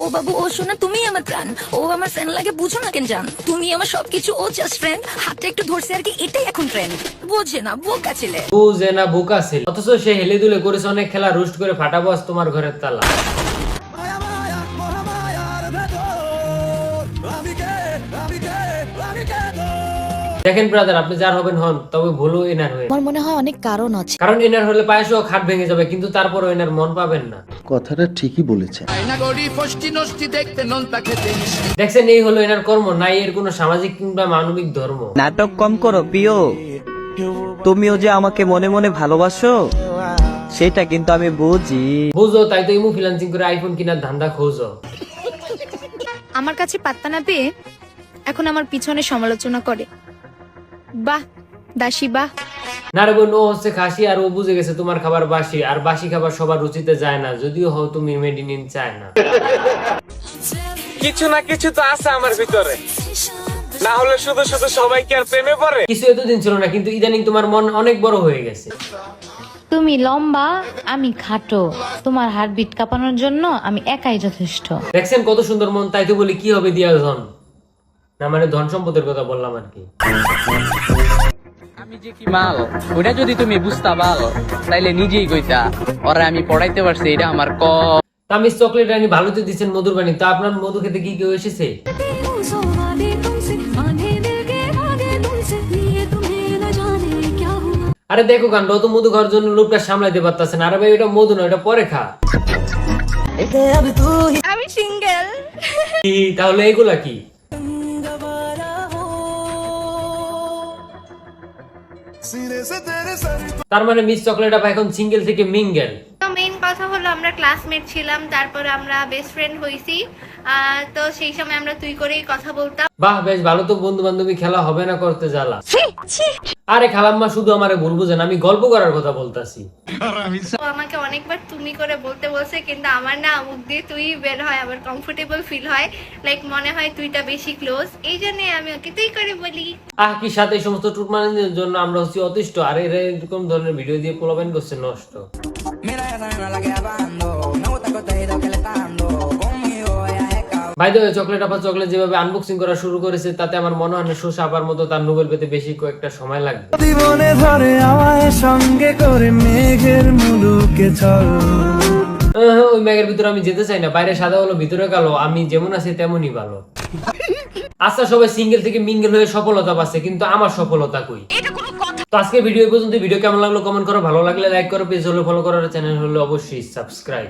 ও বাবু, ও শোনা তুমি আমার প্রাণ। ও আমার ফ্রেন্ড লাগে, বুঝো না কেন জান? তুমি আমার সবকিছু, ও জাস্ট ফ্রেন্ড হাতটা একটু ধরছে আর কি, এটাই এখন ট্রেন্ড বোঝে না, বোকা ছেলে। বুঝে না, বোকা ছেলে। অথচ সে হেলে দুলে করেছে, অনেক খেলা রুস্ট করে ফাটাবো আজ তোমার ঘরের তালা। দেখেন ব্রাদার আপনি যার হবেন হন তবে ভুলও এনার হয়ে আমার মনে হয় অনেক কারণ আছে। কারণ এনার হলে পায়েসও খাট ভেঙে যাবে কিন্তু তারপরও এনার মন পাবেন না। কথাটা ঠিকই মিষ্টি দেখছেন এই হলো এনার কর্ম নাই এর কোনো সামাজিক কিংবা মানবিক ধর্ম? নাটক কম করো প্রিয়। তুমিও যে আমাকে মনে মনে ভালোবাসো সেটা কিন্তু আমি বুঝি। বুঝো তাই তো ইমু ফ্রিল্যান্সিং করে আইফোন কেনার ধান্দা খোঁজো। আমার কাছে পাত্তা না পেয়ে এখন আমার পিছনে সমালোচনা করে। বাহ দাসী বাহ। ও হচ্ছে খাসি আর ও বুঝে গেছে তোমার খাবার বাসি আর বাসি খাবার সবার রুচিতে যায় না যদিও হও তুমি মেড ইন চায় না। কিছু না কিছু তো আছে আমার ভিতরে। না হলে শুধু শুধু সবাই কি আর প্রেমে পড়ে। কিছু এতদিন ছিল না কিন্তু ইদানিং তোমার মন অনেক বড় হয়ে গেছে। তুমি লম্বা আমি খাটো। তোমার হার্টবিট কাঁপানোর জন্য আমি একাই যথেষ্ট। দেখছেন কত সুন্দর মন তাই তো বলি কি হবে দিয়া ধন না মানে ধন সম্পদের কথা বললাম আর কি। আমি যে কি মাল? ওটা যদি তুমি বুঝতা তাইলে নিজেই কইতা ওরা আমি পড়াইতে পারছি এটা আমার ক। তামিজ চকলেট রানী ভালো তো দিচ্ছেন মধুর বাণী তা আপনার মধু খেতে কি কেউ এসেছে? আরে দেখো কাণ্ড তো মধু খাওয়ার জন্য লোকটা সামলাইতে পারতেছে না। আরে ভাই ওটা মধু না ওটা পরে খা। আমি সিঙ্গেল। কি তাহলে এইগুলা কি? তার মানে মিস চকলেট আপা এখন সিঙ্গেল থেকে মিঙ্গেল। তো মেইন কথা হলো আমরা ক্লাসমেট ছিলাম তারপর আমরা বেস্ট ফ্রেন্ড হইছি। আহ, তো সেই সময় আমরা তুই করেই কথা বলতাম। বাহ বেশ ভালো তো বন্ধু বান্ধবী খেলা হবে না করতে জ্বালা। আরে খালাম্মা শুধু আমারে ভুল বুঝেন আমি গল্প করার কথা বলতাছি। আমাকে অনেকবার তুমি করে বলতে বলছে কিন্তু আমার না মুখ দিয়ে তুই বের হয় আমার কমফোর্টেবল ফিল হয় লাইক মনে হয় তুইটা বেশি ক্লোজ এই জন্য আমি ওকে তুই করে বলি। আহ কি সাথে এই সমস্ত টুটমানের জন্য আমরা হচ্ছি অতিষ্ঠ আর এরা এরকম ধরনের ভিডিও দিয়ে পোলাবেন করছে নষ্ট। ভাই দেবে চকলেট আপা চকলেট যেভাবে আনবক্সিং করা শুরু করেছে তাতে আমার মনে হয় না শোষা আপার মতো তার নোবেল পেতে বেশি কয়েকটা সময় লাগবে। জীবনে ধরে আমায় সঙ্গে করে মেঘের মুলুকে চল। ওই ম্যাগের ভিতরে আমি যেতে চাই না বাইরে সাদা হলো ভিতরে কালো আমি যেমন আছি তেমনই ভালো। আচ্ছা সবাই সিঙ্গেল থেকে মিঙ্গেল হয়ে সফলতা পাচ্ছে কিন্তু আমার সফলতা কই? তো আজকে ভিডিও পর্যন্ত ভিডিও কেমন লাগল কমেন্ট করো ভালো লাগলে লাইক করো পেজ হলে ফলো করো চ্যানেল হলো অবশ্যই সাবস্ক্রাইব